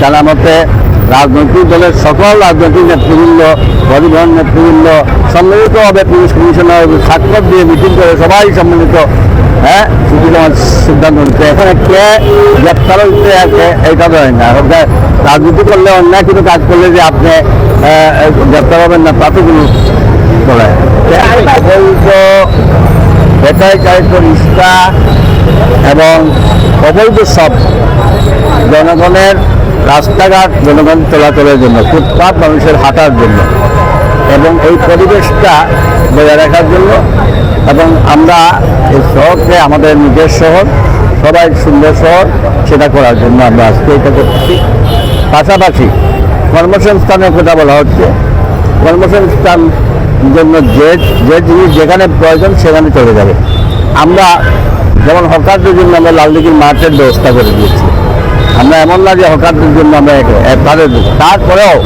জানা মতে রাজনৈতিক দলের সকল রাজনৈতিক নেতৃবৃন্দ, পরিবহন নেতৃবৃন্দ সম্মিলিতভাবে পুলিশ কমিশনার স্বাক্ষর দিয়ে মিটিং করে সবাই সম্মিলিত হ্যাঁ? নেওয়ার সিদ্ধান্ত নিচ্ছে। এখানে কে গ্রেপ্তার আছে এইটা ধরে না। রাজনীতি করলে অন্যায় কোনো কাজ করলে যে আপনি গ্রেপ্তার হবেন না তাতে কোনো বলে। অবৈধ বেকারি চালিত রিক্সা অবৈধ সব জনগণের রাস্তাঘাট জনগণ চলাচলের জন্য, ফুটপাত মানুষের হাঁটার জন্য, এবং এই পরিবেশটা বজায় রাখার জন্য, এবং আমরা এই শহরকে আমাদের নিজের শহর, সবাই সুন্দর শহর, সেটা করার জন্য আমরা আজকে এটা করতেছি পাশাপাশি কর্মসংস্থানের কথা বলা হচ্ছে। কর্মসংস্থান জন্য যে যে জিনিস যেখানে প্রয়োজন সেখানে চলে যাবে। আমরা যেমন হকারদের জন্য আমরা লালদিঘির মাঠের ব্যবস্থা করে দিয়েছি। আমরা এমন না যে হকারদের জন্য আমরা তাদের তারপরেও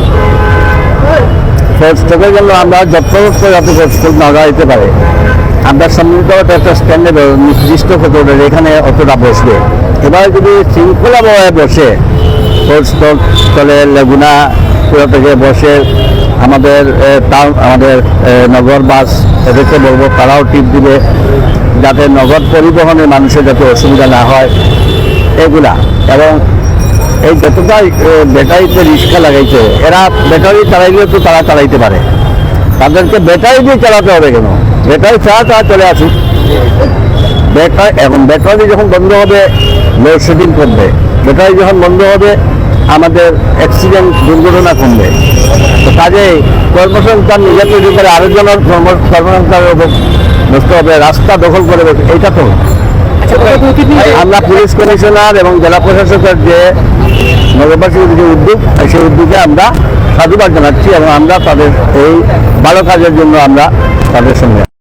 স্টকের জন্য আমরা যত্রতত্র যাতে স্টক না দিতে পারে, আমরা সম্মিলিতভাবে একটা স্ট্যান্ডে নির্দিষ্ট হতে যে এখানে অতটা বসবে। এবার যদি শৃঙ্খলাভাবে বসে স্টক চলে লেগুনা পুরো থেকে বসে আমাদের আমাদের নগর বাস এদেরকে বলব, তারাও টিপ দিবে। যাতে নগদ পরিবহনে মানুষের যাতে অসুবিধা না হয়, এগুলা। এবং এই যতটা ব্যাটারিতে রিক্সা লাগাইছে, এরা ব্যাটারি চালাইলে তো তারা চালাইতে পারে। তাদেরকে ব্যাটারি দিয়ে চালাতে হবে কেন? ব্যাটারি ছাড়া তারা চলে আসুক। ব্যাটারি এখন ব্যাটারি যখন বন্ধ হবে লোডশেডিং করবে। ব্যাটারি যখন বন্ধ হবে আমাদের অ্যাক্সিডেন্ট দুর্ঘটনা কমবে তো কাজে কর্মসংস্থান নিজে তৈরি করে কর্মসংস্থানের উপর নষ্ট হবে রাস্তা দখল করে বসে এইটা তো। আমরা পুলিশ কমিশনার এবং জেলা প্রশাসকের যে নগরবাসীর যে উদ্যোগ সেই উদ্যোগে আমরা সাধুবাদ জানাচ্ছি এবং আমরা তাদের এই ভালো কাজের জন্য আমরা তাদের সঙ্গে